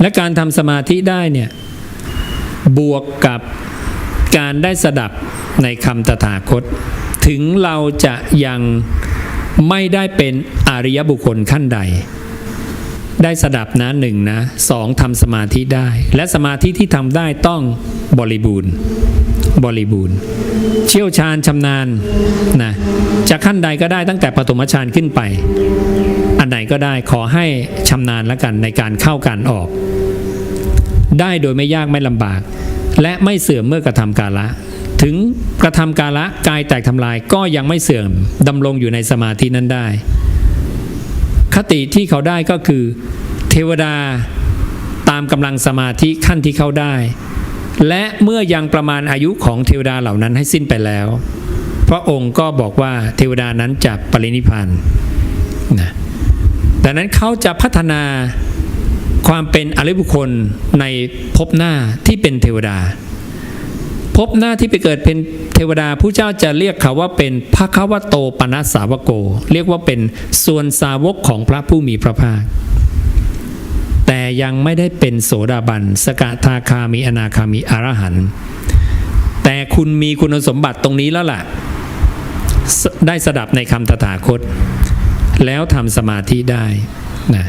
และการทำสมาธิได้เนี่ย บวกกับการได้สดับในคำตถาคต ถึงเราจะยังไม่ได้เป็นอริยบุคคลขั้นใด ได้สดับนะหนึ่งนะสองทำสมาธิได้ และสมาธิที่ทำได้ต้องบริบูรณ์บริบูรณ์ เชี่ยวชาญชำนาญนะจะขั้นใดก็ได้ตั้งแต่ปฐมฌานขึ้นไป อันไหนก็ได้ขอให้ชำนาญล้วกันในการเข้าการออก ได้โดยไม่ยากไม่ลำบาก และไม่เสื่อมเมื่อกระทำกาละ ถึงกระทำกาละกายแตกทำลายก็ยังไม่เสื่อมดำรงอยู่ในสมาธินั้นได้ คติที่เขาได้ก็คือ เทวดาตามกำลังสมาธิขั้นที่เขาได้ และเมื่อยังประมาณอายุของเทวดาเหล่านั้นให้สิ้นไปแล้ว พระองค์ก็บอกว่าเทวดานั้นจะปรินิพานนะ ดังนั้นเขาจะพัฒนาความเป็นอริบุคคลในภพหน้าที่เป็นเทวดาภพหน้าที่ไปเกิดเป็นเทวดาผู้เจ้าจะเรียกเขาว่าเป็นพระควโตปนัสสาวโก เรียกว่าเป็นส่วนสาวกของพระผู้มีพระภาค แต่ยังไม่ได้เป็นโสดาบัน สกทาคามีอนาคามีอรหันต์แต่คุณมีคุณสมบัติตรงนี้แล้วล่ะ ได้สดับในคำตถาคต แล้วทำสมาธิได้นะ